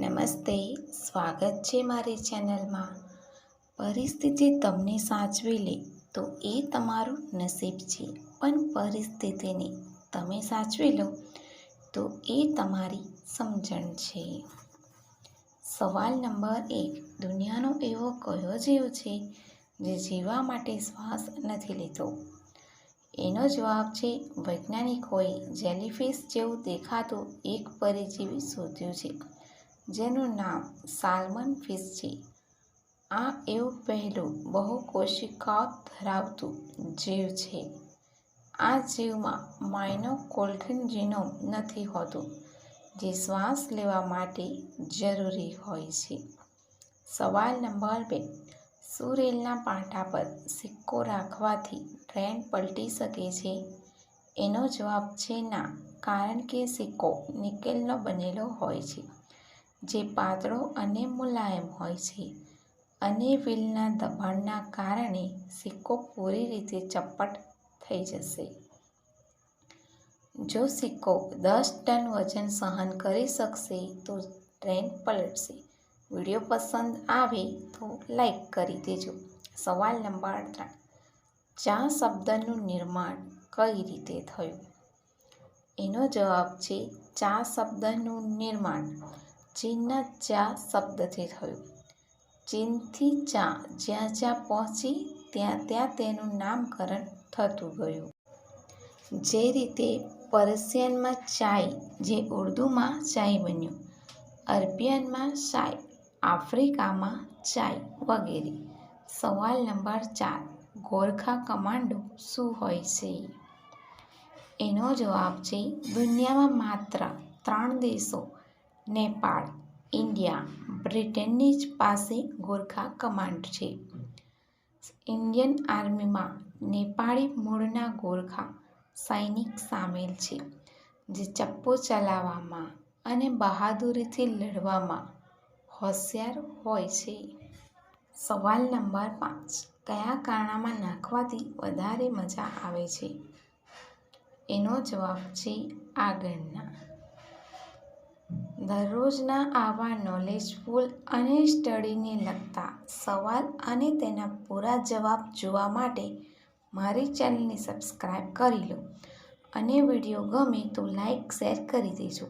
નમસ્તે, સ્વાગત છે મારી ચેનલમાં. પરિસ્થિતિ તમને સાચવી લે તો એ તમારું નસીબ છે, પણ પરિસ્થિતિને તમે સાચવી લો તો એ તમારી સમજણ છે. સવાલ નંબર એક, દુનિયાનો એવો કયો જીવ છે જે જીવવા માટે શ્વાસ નથી લેતો એનો જવાબ છે, વૈજ્ઞાનિકોએ જેલીફિશ જેવું દેખાતું એક પરિજીવી શોધ્યું છે. જેનું નામ સાલ્મન ફિશ છે. આ એવું પહેલું બહુ કોશિકાઓ ધરાવતું જીવ છે. આ જીવમાં માઇનોકોલ્ટ્રિન જીનોમ નથી હોતું, જે શ્વાસ લેવા માટે જરૂરી હોય છે. સવાલ નંબર બે, સુરેલના પાંઠા પર સિક્કો રાખવાથી ટ્રેન પલટી શકે છે? એનો જવાબ છે ના, કારણ કે સિક્કો નિકેલનો બનેલો હોય છે. જે પાતળો અને મુલાયમ હોય છે અને વ્હીલના દબાણના કારણે સિક્કો પૂરી રીતે ચપ્પટ થઈ જશે. જો સિક્કો દસ ટન વજન સહન કરી શકશે તો ટ્રેન પલટશે. વીડિયો પસંદ આવે તો લાઈક કરી દેજો. સવાલ નંબર ત્રણ. ચા શબ્દનું નિર્માણ કઈ રીતે થયું? એનો જવાબ છે, ચા શબ્દનું નિર્માણ. ચીનના ચા શબ્દથી થયું. ચીનથી ચા, જ્યાં જ્યાં પહોંચી, ત્યાં ત્યાં તેનું નામકરણ થતું ગયું. જે રીતે પર્શિયનમાં ચાય, જે ઉર્દૂમાં ચાય બન્યું. અરબિયનમાં ચાય આફ્રિકામાં ચાય વગેરે. સવાલ નંબર ચાર, ગોરખા કમાન્ડો શું હોય છે? એનો જવાબ છે, દુનિયામાં માત્ર ત્રણ દેશો નેપાળ, ઇન્ડિયા, બ્રિટનની જ પાસે ગોરખા કમાન્ડ છે. ઇન્ડિયન આર્મીમાં નેપાળી મૂળના ગોરખા સૈનિક સામેલ છે, જે ચપ્પો ચલાવવામાં અને બહાદુરીથી લડવામાં હોશિયાર હોય છે. સવાલ નંબર પાંચ, કયા કાણામાં નાખવાથી વધારે મજા આવે છે? એનો જવાબ છે આગળના. દરરોજના આવા નોલેજફુલ અને સ્ટડીને લગતા સવાલ અને તેના પૂરા જવાબ જોવા માટે મારી ચેનલને સબસ્ક્રાઈબ કરી લો. અને વીડિયો ગમે તો લાઈક શેર કરી દેજો.